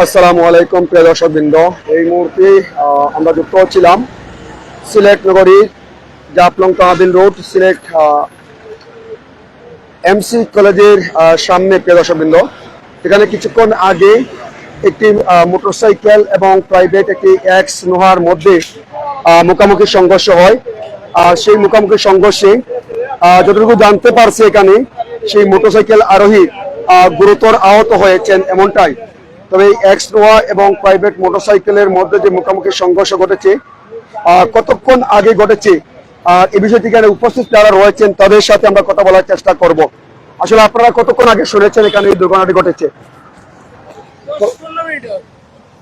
আসসালামু আলাইকুম, প্রিয় দর্শকবৃন্দ। এই মুহূর্তে আমরা যুক্ত হচ্ছিলাম সিলেট নগরীর জাপলং তাহাদিন রোড, সিলেট এমসি কলেজের সামনে, প্রিয় দর্শকবৃন্দ। এখানে কিছুক্ষণ আগে একটি মোটরসাইকেল এবং প্রাইভেট একটি এক্স নোহার মধ্যে মুখোমুখি সংঘর্ষ হয়। আর সেই মুখোমুখি সংঘর্ষে যতটুকু জানতে পারছি এখানে, সেই মোটরসাইকেল আরোহী গুরুতর আহত হয়েছেন এমনটাই। তবে এই এক্স নোয়া এবং প্রাইভেট মোটরসাইকেলের মধ্যে যে মুখোমুখি সংঘর্ষ ঘটেছে কতক্ষণ আগে ঘটেছে আর এই বিষয়টি এখানে উপস্থিত যারা রয়েছেন তাদের সাথে আমরা কথা বলার চেষ্টা করব। আসলে আপনারা কতক্ষণ আগে শুনেছেন এখানে এই দুর্ঘটনাটি ঘটেছে?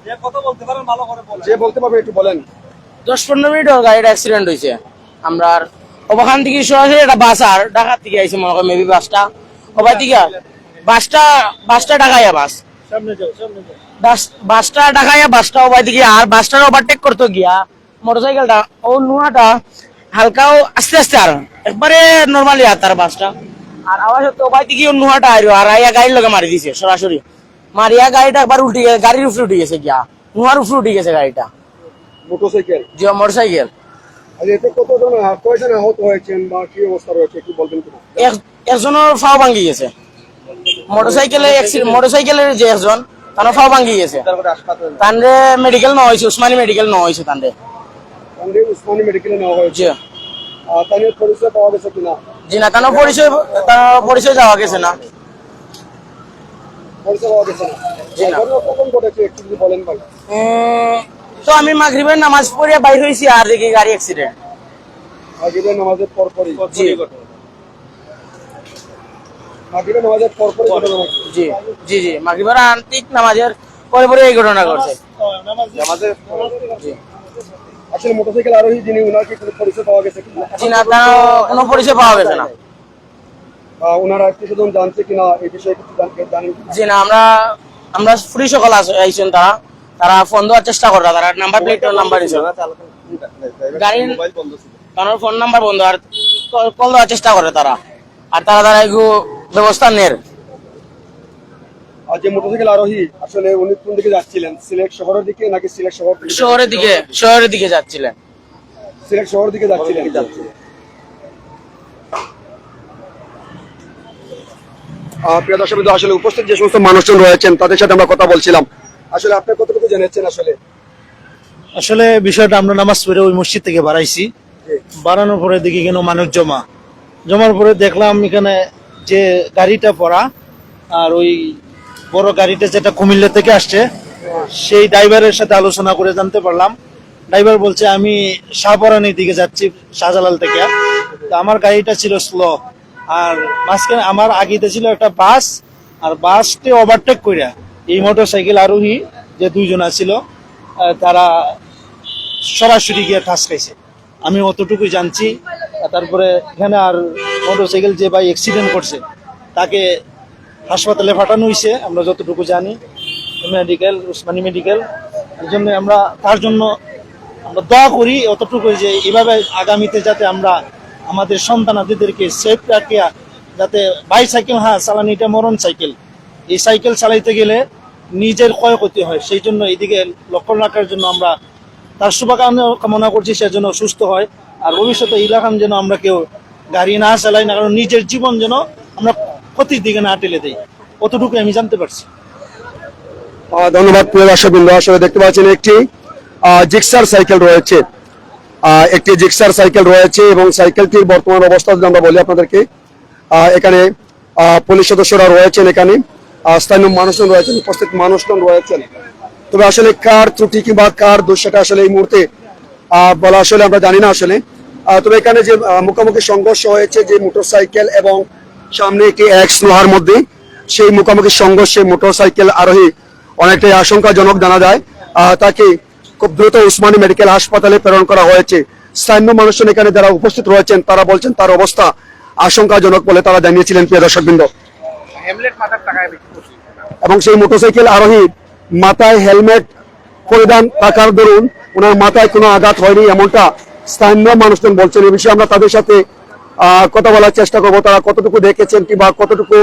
যে বলতে পারেন ভালো করে বলেন। যে বলতে পারবে একটু বলেন। দশ পনেরো মিনিট ওর গাড়িটা অ্যাক্সিডেন্ট হয়েছে। আমরা ওখান থেকে সরাসরি একটা বাস আর ঢাকার থেকে আইছে মনে করেন মেবি বাসটা ওবার থেকে বাসটা বাসটা ঢাকাইয়া বাস সামনে যাও সামনে যাও। বাস বাসটা ঢাকাইয়া বাসটা ওবার দিকে আর বাসটার ওভারটেক করতে গিয়া মোটরসাইকেলটা ও নুয়াটা হালকাও আস্তে আস্তে আর একবারে নর্মালি আর তার বাসটা। আর আওয়াজ হতো ওবার দিকে ও নুয়াটা আইরো আর আইয়া গাড়ির লগে মারি দিছে সরাসরি। মারিয়া গাড়িটা একবার উল্টে গেছে গাড়ির উপরে উঠে গেছে গিয়া। নুয়ার উপরে উঠে গেছে গাড়িটা। মোটরসাইকেল যে মোটরসাইকেল একজনের ফাও ভাঙ্গি গেছে। মোটরসাইকেলে মোটরসাইকেলের যে একজন তার ফাও ভাঙ্গি গেছে। তানরে মেডিকেল নেওয়া হয়েছে উসমানী মেডিকেল নেওয়া হয়েছে তানরে। উসমানী মেডিকেলে নেওয়া হয়েছে। জি। আর তাদের পরিচয় পাওয়া গেছে কিনা? জি না পরিচয় পরিচয় যাওয়া গেছে তো আমি মাগরিবের নামাজ পড়ে বাইর হয়েছি আর দেখি গাড়ি অ্যাক্সিডেন্ট মাগরিবের নামাজের জি মাগরিবের নামাজের পরপরই ঘটনা ঘটছে। জি জি জি মাগরিবের আন্তিক নামাজের পরে পরে এই ঘটনা ঘটছে। জি। আসলে মোটরসাইকেল আরোহী যিনি উনার কি কোনো পরিচয় পাওয়া গেছে জি না তার কোনো পরিচয় পাওয়া গেছে না। ওনারা একটু জানছে কিনা এই বিষয়ে কিছু জানেন জি না আমরা আমরা ফ্রি সকল আইছেন তারা। তারা ফোন দেওয়ার চেষ্টা করে তারা নাম্বার প্লেট নাম্বার দিছে। গাড়ির তার ফোন নাম্বার বন্ধ আর কল- দেওয়ার চেষ্টা করে তারা। আর তারা তারা এগু ব্যবস্থা যে মোটরসাইকেল আরোহী আসলে উনি কোন দিকে যাচ্ছিলেন? সিলেট শহরের দিকে নাকি সিলেট শহর শহরের দিকে শহরের দিকে যাচ্ছিলেন। সিলেট শহরের দিকে যাচ্ছিলেন। প্রিয় দর্শক আসলে উপস্থিত যে সমস্ত মানুষজন রয়েছেন তাদের সাথে আমরা কথা বলছিলাম। আসলে আপনি কতটুকু জেনেছেন আসলে? আসলে বিষয়টা আমরা নামাজ পড়ে ওই মসজিদ থেকে বাড়াইছি। বাড়ানোর পরে দেখি কেন মানুষ জমা। জমার পরে দেখলাম এখানে যে গাড়িটা পড়া আর ওই বড় গাড়িটা যেটা কুমিল্লা থেকে আসছে, সেই ড্রাইভারের সাথে আলোচনা করে জানতে পারলাম। ড্রাইভার বলছে, আমি শাহপরানির দিকে যাচ্ছি শাহজালাল থেকে। তো আমার গাড়িটা ছিল স্লো। আর মাঝখানে আমার আগেতে ছিল একটা বাস, আর বাসটি ওভারটেক কইরা এই মোটর সাইকেল আরোহী যে দুইজন আছিল তারা সরাসরি গিয়ে ঠাস খাইছে। আমি অতটুকুই জানছি তারপরে এখানে আর মোটরসাইকেল যে ভাই অ্যাক্সিডেন্ট করছে, তাকে হাসপাতালে পাঠানো হয়েছে আমরা যতটুকু জানি মেডিকেল উসমানী মেডিকেল এই জন্য আমরা তার জন্য আমরা দোয়া করি অতটুকু যে এইভাবে আগামীতে যাতে আমরা আমাদের সন্তানাদিদেরকে সেফ রাখিয়া, যাতে বাইসাইকেল হ্যাঁ চালানিটা মরণ সাইকেল এই সাইকেল চালাইতে গেলে নিজের ক্ষয়ক্ষতি হয়, সেই জন্য এদিকে লক্ষ্য রাখার জন্য আমরা তার শুভকামনা কামনা করছি সেজন্য সুস্থ হয়। আর ভবিষ্যতে ইলাকান যেন আমরা কেউ গাড়ি না চালাই, না কারণ নিজের জীবন যেন আমরা ক্ষতির দিকে না টেলে দেই। অতটুকু আমি জানতে পারছি। ধন্যবাদ প্রিয় দর্শক বিন্দু আসলে দেখতে পাচ্ছেন একটি জিক্সার সাইকেল রয়েছে। একটি জিক্সার সাইকেল রয়েছে এবং সাইকেলটির বর্তমান অবস্থা যদি আমরা বলি আপনাদেরকে এখানে পুলিশ সদস্যরা রয়েছেন এখানে। স্থানীয় মানুষজন রয়েছেন, উপস্থিত মানুষজন রয়েছেন। তবে আসলে কার ত্রুটি কিংবা কার দোষ, সেটা আসলে এই মুহূর্তে বলা আসলে আমরা জানি না আসলে। তবে এখানে যে মুখোমুখি সংঘর্ষ হয়েছে যে মোটরসাইকেল এবং সামনে একটি এক্স লোহার মধ্যে সেই মুখোমুখি সংঘর্ষে মোটরসাইকেল আরোহী অনেকটাই আশঙ্কাজনক জানা যায়। আহ, তাকে খুব দ্রুত উসমানী মেডিকেল হাসপাতালে প্রেরণ করা হয়েছে। স্থানীয় মানুষজন এখানে যারা উপস্থিত রয়েছেন তারা বলছেন তার অবস্থা আশঙ্কাজনক বলে তারা জানিয়েছিলেন প্রিয় দর্শকবৃন্দ। এবং সেই মোটরসাইকেল আরোহী মাথায় হেলমেট পরিধান থাকার দরুন ওনার মাথায় কোনো আঘাত হয়নি এমনটা স্থানীয় মানুষজন বলছেন। এই বিষয়ে আমরা তাদের সাথে কথা বলার চেষ্টা করব। তারা কতটুকু দেখেছেন কিংবা কতটুকু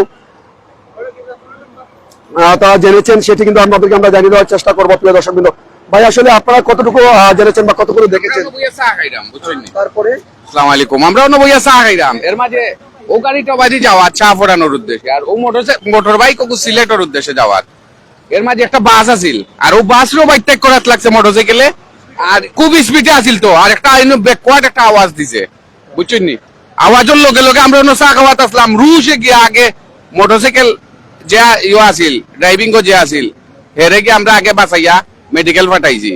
তারা জেনেছেন সেটি কিন্তু আপনাদেরকে আমরা জানিয়ে দেওয়ার চেষ্টা করব প্রিয় দর্শক বিন্দু ভাই আসলে আপনারা কতটুকু জেনেছেন বা কতটুকু দেখেছেন? তারপরে? আসসালামু আলাইকুম। আমরা অন্য বইয়া চা খাইলাম। এর মাঝে ও গাড়িটা বাড়ি যাওয়া চা ফোড়ানোর উদ্দেশ্যে। আর ও মোটর মোটর বাইক ওকে সিলেটের উদ্দেশ্যে যাওয়ার। এর মাঝে একটা বাস আছিল। আর ও বাসরও বাইক ত্যাগ করাত লাগছে মোটরসাইকেলে। আর খুব স্পিডে আছিল তো আর একটা ব্যাকওয়ার্ড একটা আওয়াজ দিছে। বুঝছেন নি? আওয়াজের লগে লগে আমরা অন্য চা খাওয়াত আসলাম। রুশে গিয়ে আগে মোটরসাইকেল যে ইয়ে আছিল ড্রাইভিং যে আছিল হেরে গিয়ে আমরা আগে বাঁচাইয়া মেডিকেল পাঠাইছি।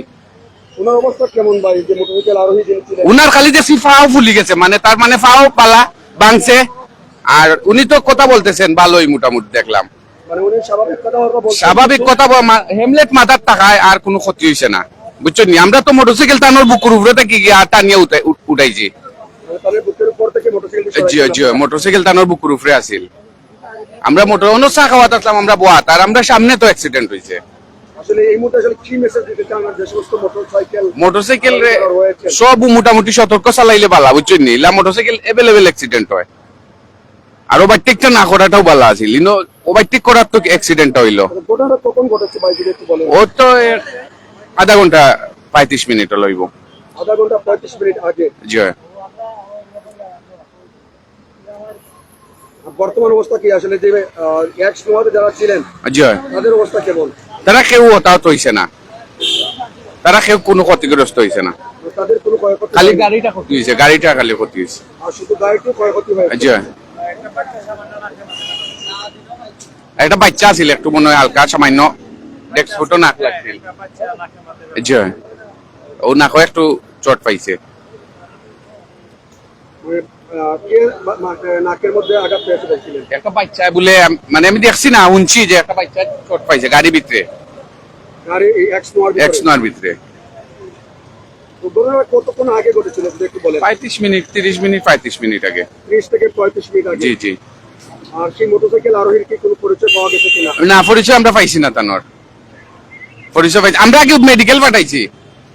যে উনার খালি দেখছি ফাও ফুলি গেছে মানে তার মানে ফাও পালা ভাঙছে আর উনি তো কথা বলতেছেন ভালোই মোটামুটি দেখলাম। মানে স্বাভাবিক কথা স্বাভাবিক কথা হেমলেট মাথার টাকায় আর কোনো ক্ষতি হয়েছে না। বুঝছ নি আমরা তো মোটরসাইকেল টানোর বুকুর উপরে থেকে গিয়ে আর টানিয়ে উঠাই- উঠ- উঠাইছি। উপর থেকে মোটরসাইকেল টানোর বুকুর উপরে আসিল। আমরা মোটর অন্য চা খাওয়াতে আসলাম আমরা বোয়াত আর আমরা সামনে তো অ্যাক্সিডেন্ট হয়েছে মোটরসাইকেল সব মোটামুটি সতর্ক চালাইলে বালা বুঝছেন? নি মোটরসাইকেল এভেলেবেল অ্যাক্সিডেন্ট হয়। আর ওভারটেকটা না করাটাও ভালো আছিল ইনো ওভারটেক করার তো অ্যাক্সিডেন্ট হইল। ঘটনাটা কখন ঘটেছে ভাই যদি একটু বলেন। ও তো আধা ঘণ্টা পঁয়ত্রিশ মিনিট লইব। আধা ঘণ্টা পঁয়ত্রিশ মিনিট আগে? জি হয়। আর বর্তমান অবস্থা কি? আসলে যে এক সময় যারা ছিলেন জি হয়। তাদের অবস্থা কেমন? তারা কেউ হতাহত হইছে না। তারা কেউ কোনো ক্ষতিগ্রস্ত হইছে না। তাদের কোনো ক্ষয়ক্ষতি খালি। গাড়িটা ক্ষতি হয়েছে গাড়িটা খালি ক্ষতি হয়েছে আর শুধু গাড়িটিও ক্ষয়ক্ষতি হয়েছে জি হয়। একটা বাচ্চা আছিল একটু মনে হয় হালকা সামান্য ডেস্ক ফুটো নাক জি হয়। ও নাকও একটু চট পাইছে। মানে, একটা বাচ্চা বলে মানে আমি দেখছি না শুনছি যে একটা বাচ্চা চট পাইছে গাড়ি ভিতরে। গাড়ি এক্স নোয়ার এক্স নয় ভিতরে। ঘটনাটা কতক্ষণ আগে ঘটেছিল যদি একটু বলেন পঁয়ত্রিশ মিনিট তিরিশ মিনিট পঁয়ত্রিশ মিনিট আগে। ত্রিশ থেকে পঁয়ত্রিশ মিনিট আগে জি জি। আর সেই মোটরসাইকেল আরোহীর কি কোনো পরিচয় পাওয়া গেছে কিনা? না পরিচয় আমরা পাইছি না তানোর। পাইছি। আমরা আগে মেডিকেল পাঠাইছি।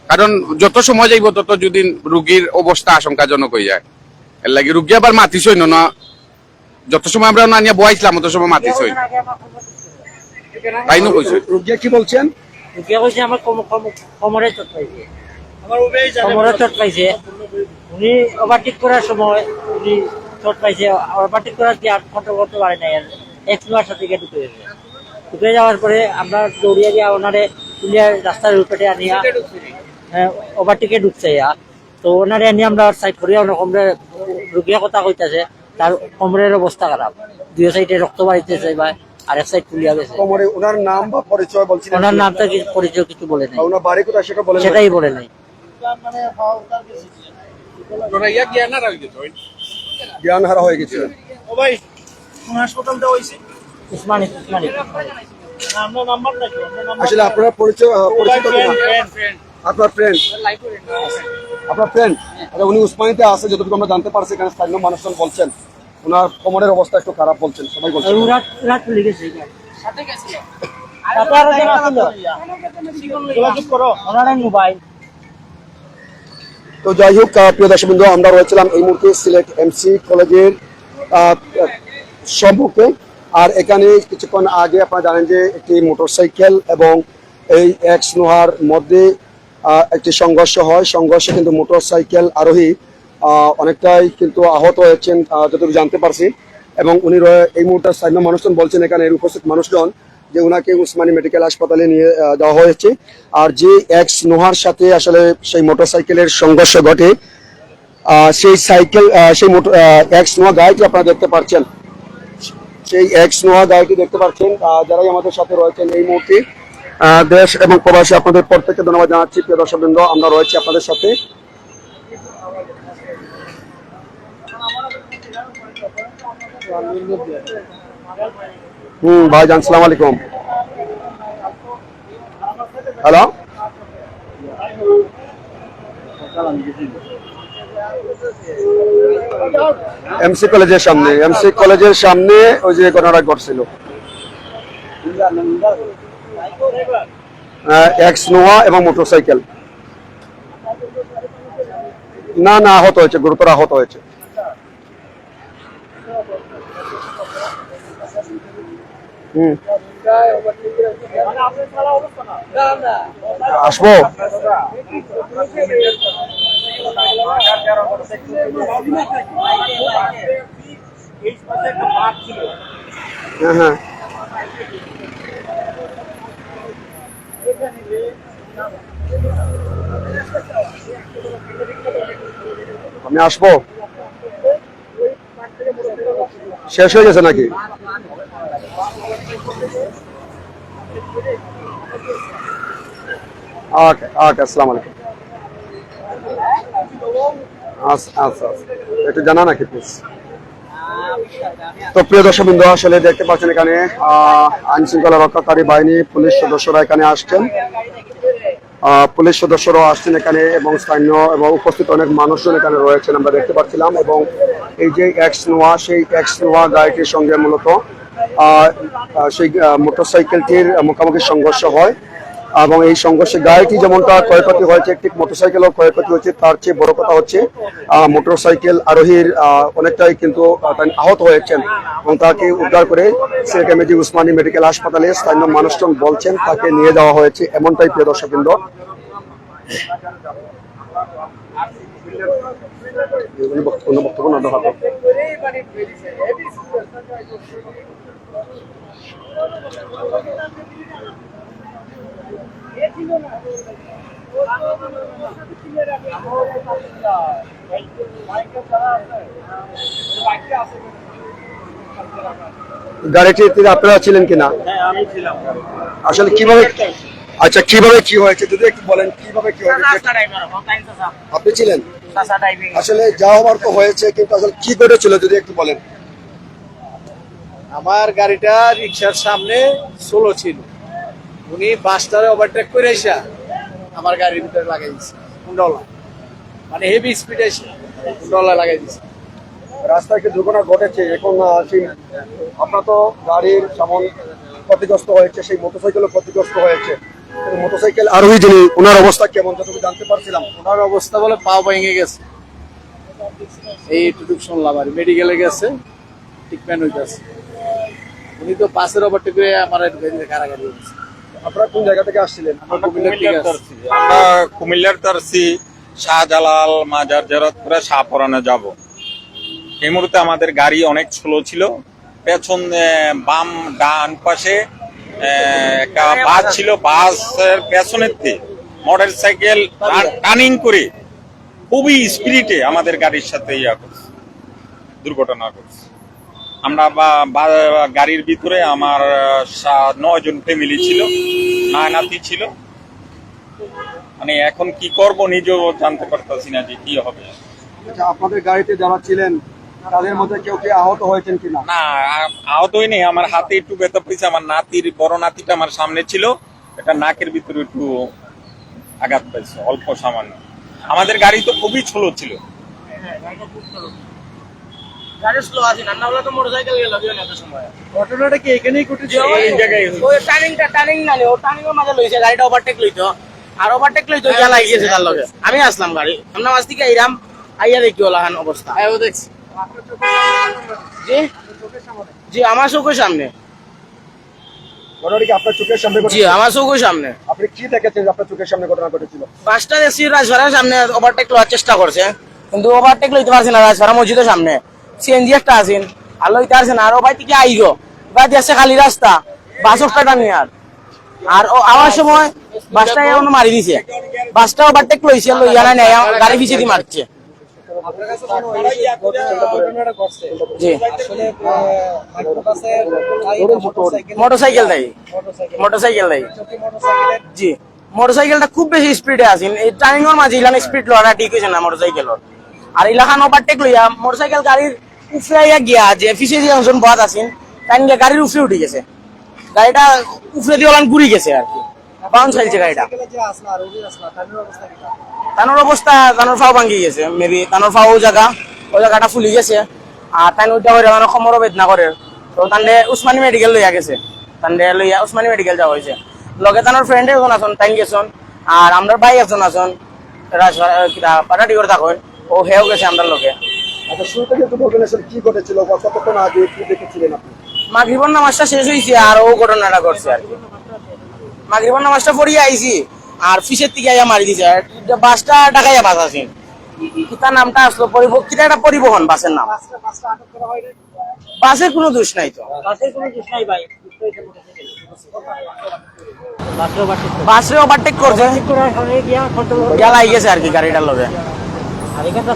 কারণ যত সময় যাইব তত যদি রুগীর অবস্থা আশঙ্কাজনক হয়ে যায়। এর লাগি রুগী আবার মাতিস হইন না। যত সময় আমরা না নিয়ে বয়াইছিলাম তত সময় মাতিস হইন তাই নো কইছে? রুগিয়া কি বলছেন? রুকিয়া কইছে আমার কম- কম- কোমরে চোট পাইছে। কোমরে চোট পাইছে। উনি ওভারটেক করার সময় উনি চোট পাইছে। ওভারটেক করার কি আর কন্ট্রোল করতে পারে নাই? এক নোয়ার সাথে ঢুকে গেছে। ঢুকে যাওয়ার পরে আমরা দৌড়িয়ে গিয়ে ওনারে তুলিয়া রাস্তার রুপেটে আনিয়া ওভারটেকে ঢুকছে ইয়া। তো ওনারে আমরা সাইড করিয়া ওনার কোমরে রুগিয়া কথা কইতাছে তার কোমরের অবস্থা খারাপ। দুই সাইডে রক্ত বাড়িতেছে বা আরেক সাইড তুলিয়া গেছে। কোমরে ওনার নাম বা পরিচয় বলছিলেন ওনার নামটা কি পরিচয় কিছু বলে নাই। ওনার বাড়ি কোথায় সেটা বলেন সেটাই বলে নাই। জ্ঞান হারা হয়ে গেছিল উসমানী উসমানী। আসলে আপনার পরিচয় পরিচিত আপনার ফ্রেন্ড আপনার ফ্রেন্ড আচ্ছা উনি উসমানিতে আছে যতটুকু আমরা জানতে পারছি এখানে স্থানীয় মানুষজন বলছেন। ওনার কোমরের অবস্থা একটু খারাপ বলছেন সবাই বলছেন। ওরা ওরা চলে গেছে সাথে আরও জন আছিল যোগাযোগ করো। ওনার মোবাইল। তো যাই হোক প্রিয় দর্শক বিন্দু আমরা রয়েছিলাম এই মুহূর্তে সিলেট এমসি কলেজের সম্মুখে। আর এখানে কিছুক্ষণ আগে আপনারা জানেন যে একটি মোটরসাইকেল এবং এই এক্স নোহার মধ্যে একটি সংঘর্ষ হয়। সংঘর্ষে কিন্তু মোটরসাইকেল আরোহী অনেকটাই কিন্তু আহত হয়েছেন যতটুকু জানতে পারছি। এবং উনি এই মুহূর্তে স্থানীয় মানুষজন বলছেন, এখানে উপস্থিত মানুষজন, যে উনাকে উসমানী মেডিকেল হাসপাতালে নিয়ে দেওয়া হয়েছে। আর যে এক্স নোহার সাথে আসলে সেই মোটরসাইকেলের সংঘর্ষ ঘটে সেই সাইকেল সেই মোটর এক্স নোয়া গাড়িটি আপনারা দেখতে পাচ্ছেন। সেই এক্স নোয়া গাড়িটি দেখতে পাচ্ছেন যারাই আমাদের সাথে রয়েছেন এই মুহূর্তে। দেশ এবং প্রবাসী, আপনাদের প্রত্যেককে ধন্যবাদ জানাচ্ছি। প্রিয় দর্শকবৃন্দ, আমরা রয়েছি আপনাদের সাথে। হুম, ভাইজান, সালাম আলাইকুম। হ্যালো? এমসি কলেজের সামনে এমসি কলেজের সামনে ওই যে ঘটনাটা ঘটছিল এক্স এবং মোটরসাইকেল না না, আহত হয়েছে, গুরুতর আহত হয়েছে। আসব? হ্যাঁ আমি আসব? শেষ হয়ে গেছে নাকি? ওকে ওকে আসসালামু আলাইকুম। আচ্ছা আচ্ছা। একটু জানা নাকি প্লিজ তো প্রিয় দর্শক বিন্দু আসলে দেখতে পাচ্ছেন এখানে আইন শৃঙ্খলা রক্ষাকারী বাহিনী, পুলিশ সদস্যরা এখানে আসছেন। পুলিশ সদস্যরাও আসছেন এখানে এবং স্থানীয় এবং উপস্থিত অনেক মানুষজন এখানে রয়েছেন আমরা দেখতে পাচ্ছিলাম এবং এই যে এক্স নোয়া, সেই এক্স নোয়া গাড়িটির সঙ্গে মূলত সেই মোটরসাইকেলটির মুখোমুখি সংঘর্ষ হয়। এবং এই সংঘর্ষে গাড়িটি যেমনটা ক্ষয়ক্ষতি হয়েছে একটি মোটরসাইকেলও ক্ষয়ক্ষতি হয়েছে, তার চেয়ে বড় কথা হচ্ছে মোটরসাইকেল আরোহীর অনেকটাই কিন্তু আহত হয়েছেন এবং তাকে উদ্ধার করে সিলেট এমএজি উসমানী মেডিকেল হাসপাতালে স্থানীয় মানুষজন বলছেন তাকে নিয়ে যাওয়া হয়েছে, এমনটাই প্রিয় উনি বক্তব্য। গাড়িটিতে আপনারা ছিলেন কিনা? আসলে কীভাবে আচ্ছা কীভাবে কি হয়েছে? যদি একটু বলেন কীভাবে কি হয়েছে? আপনি ছিলেন? আসলে যা হওয়ার তো হয়েছে কিন্তু আসলে কি ঘটেছিল যদি একটু বলেন? আমার গাড়িটা রিক্সার সামনে সোলো ছিল। উনি বাসটারে ওভারটেক করে এসে আমার গাড়ির ভিতরে লাগাই দিচ্ছে কুন্ডলা মানে হেভি স্পিড এসে কুন্ডলা লাগাই দিচ্ছে রাস্তায় কি দুর্ঘটনা ঘটেছে? এখন সেই আপনার তো গাড়ির সামন ক্ষতিগ্রস্ত হয়েছে সেই মোটরসাইকেলও ক্ষতিগ্রস্ত হয়েছে। মোটরসাইকেল আরোহী যিনি ওনার অবস্থা কেমন? যতটুকু জানতে পারছিলাম। ওনার অবস্থা বলে পা ভেঙে গেছে। এই এইটুকু শুনলাম আর মেডিকেলে গেছে ট্রিটমেন্ট হইতেছে। উনি তো পাশের ওভারটেক করে আমার কারাগারি হয়েছে আপনারা কোন জায়গা থেকে আসছিলেন? আমরা কুমিল্লার তারসি। শাহজালাল মাজার জেরত করে শাহপরানে যাব। এই মুহূর্তে আমাদের গাড়ি অনেক স্লো ছিল। পেছন বাম ডান পাশে একটা বাস ছিল। বাসের পেছনের থেকে মোটর সাইকেল টার্নিং করে খুবই স্পিরিটে আমাদের গাড়ির সাথে ইয়া করছে দুর্ঘটনা করছে। আমরা গাড়ির ভিতরে আমার সা- নয় জন ফ্যামিলি ছিল নয় নাতি ছিল। মানে এখন কি করব নিজেও জানতে পারতেছি না যে কি হবে। আচ্ছা আপনাদের গাড়িতে যারা ছিলেন তাদের মধ্যে কেউ কি আহত হয়েছেন কিনা? না আ- আহতই নেই আমার হাতে একটু ব্যথা পেয়েছে আমার নাতির বড় নাতিটা আমার সামনে ছিল এটা নাকের ভিতরে একটু আঘাত পেয়েছে অল্প সামান্য। আমাদের গাড়ি তো খুবই ছোলো ছিল। গাড়ি স্লো আছে না হলে তো মোটরসাইকেল গেল না এত সময়। ঘটনাটা কি এখানেই ঘটেছে? এই জায়গায় ওই টার্নিংটা টার্নিং না ও টার্নিং এর মাঝে লইছে গাড়িটা ওভারটেক লইতো। আর ওভারটেক লইতো গিয়া লাগি গেছে তার লগে। আমি আসলাম গাড়ি আমরা মাছ থেকে আইরাম আইয়া দেখি ওলা হান অবস্থা। দেখছি। জি? জি আমার চোখের সামনে। ঘটনাটি কি আপনার চোখের সামনে জি আমার চোখের সামনে। আপনি কি দেখেছেন আপনার চোখের সামনে ঘটনা ঘটেছিল? বাসটা দেখছি রাজভাড়ার সামনে ওভারটেক লওয়ার চেষ্টা করছে। কিন্তু ওভারটেক লইতে পারছে না রাজভাড়া মসজিদের সামনে। সিএনজি একটা আছেন আর লইতে পারছে না আর ও ভাই থেকে আইগো। বাদ আছে খালি রাস্তা। বাস একটা নিয়ে আর। ও আওয়ার সময় বাসটা এমন মারি দিছে। বাসটা ওভারটেক লইছে লইয়া নাই নাই, গাড়ি পিছিয়ে দিয়ে মারছে। খুব বেশি স্পিডে আছিল এই না আর ইলাখান ওভারটেক লইয়া মোটরসাইকেল গাড়ির উফরে আইয়া গিয়া যে পিছিয়ে যে একজন বাদ আছেন, তাই নিয়ে গাড়ির উফরে উঠে গেছে। গাড়িটা উফরে দিয়ে ওলান ঘুরি গেছে আর কি। বাউন্স খাইছে গাড়িটা। তানোর অবস্থা, তানোর ফাও ভাঙ্গি গেছে। মেবি তানোর ফাও জায়গা, ওই জায়গাটা ফুলি গেছে। আর তাই ওইটা করে মানে সমর বেদনা করে। তো তান্ডে উসমানী মেডিকেল লইয়া গেছে। তান্ডে লইয়া উসমানী মেডিকেল যাওয়া হয়েছে। লগে তানোর ফ্রেন্ড একজন আছেন তাই গেছেন। আর আমরা ভাই একজন আছেন পাটাটি করে থাকুন। ও হেও গেছে আমরা লগে। আচ্ছা শুরু থেকে বলবেন আসলে কি ঘটেছিল বা কতক্ষণ আগে কি দেখেছিলেন আপনি? মাগরিবর নামাজটা শেষ হয়েছে আর ও ঘটনাটা ঘটছে আর কি। মাগরিবর নামাজটা পড়িয়ে আইছি আর ফিসের থেকে আইয়া মারি দিছে। বাসটা ডাকাইয়া বাস আছে। কিতার নামটা আসলো পরিবহন কিতা একটা পরিবহন বাসের নাম। বাসের কোনো দোষ নাই তো। বাসের কোনো দোষ নাই ভাই। বাসের ওভারটেক করে বাসরে ওভারটেক করছে। গেলাই গেছে আর কি গাড়িটার লগে। আর এখানটা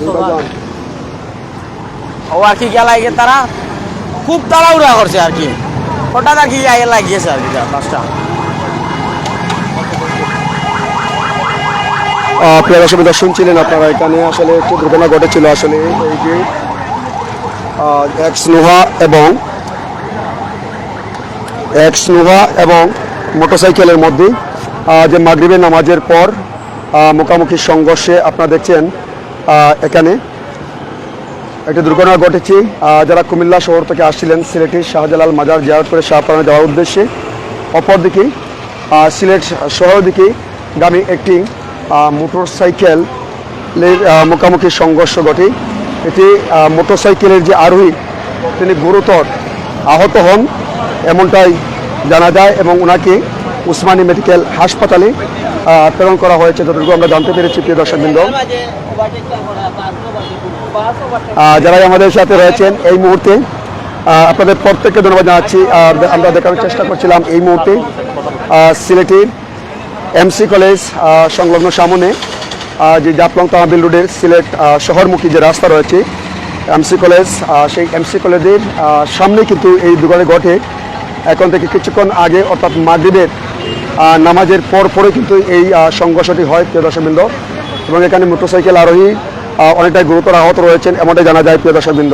ও আর কি গেলাই গে তারা? খুব তাড়াহুড়া করছে আর কি। হঠাৎ আর কি লাগিয়েছে আর কি বাসটা দর্শক বিন্দু, শুনছিলেন আপনারা এখানে। আসলে একটি দুর্ঘটনা ঘটেছিল আসলে এই যে এক্স নোহা এবং এক্স নোহা এবং মোটরসাইকেলের মধ্যে যে মাগরিবের নামাজের পর মুখোমুখি সংঘর্ষে আপনারা দেখছেন এখানে একটি দুর্ঘটনা ঘটেছে। যারা কুমিল্লা শহর থেকে আসছিলেন, সিলেটের শাহজালাল মাজার জিয়ারত করে শাহপাড়া যাওয়ার উদ্দেশ্যে। অপরদিকে সিলেট শহরের দিকে গামী একটি মোটর সাইকেল মুখোমুখি সংঘর্ষ ঘটে। এটি মোটরসাইকেলের যে আরোহী, তিনি গুরুতর আহত হন, এমনটাই জানা যায় এবং ওনাকে উসমানী মেডিকেল হাসপাতালে প্রেরণ করা হয়েছে। যতটুকু আমরা জানতে পেরেছি, প্রিয় দর্শকবৃন্দ। আহ, যারা আমাদের সাথে রয়েছেন এই মুহূর্তে আপনাদের প্রত্যেককে ধন্যবাদ জানাচ্ছি। আর আমরা দেখানোর চেষ্টা করছিলাম এই মুহূর্তে সিলেটের এমসি কলেজ সংলগ্ন সামনে যে জাপলং তামাবিল রোডের সিলেট শহরমুখী যে রাস্তা রয়েছে এমসি কলেজ সেই এমসি কলেজের সামনে কিন্তু এই দুর্ঘটনা ঘটে। এখন থেকে কিছুক্ষণ আগে অর্থাৎ আহ, নামাজের পর পরে কিন্তু এই সংঘর্ষটি হয় প্রিয় দর্শকবৃন্দ। এবং এখানে মোটরসাইকেল আরোহী অনেকটাই গুরুতর আহত রয়েছেন এমনটাই জানা যায় প্রিয় দর্শকবৃন্দ।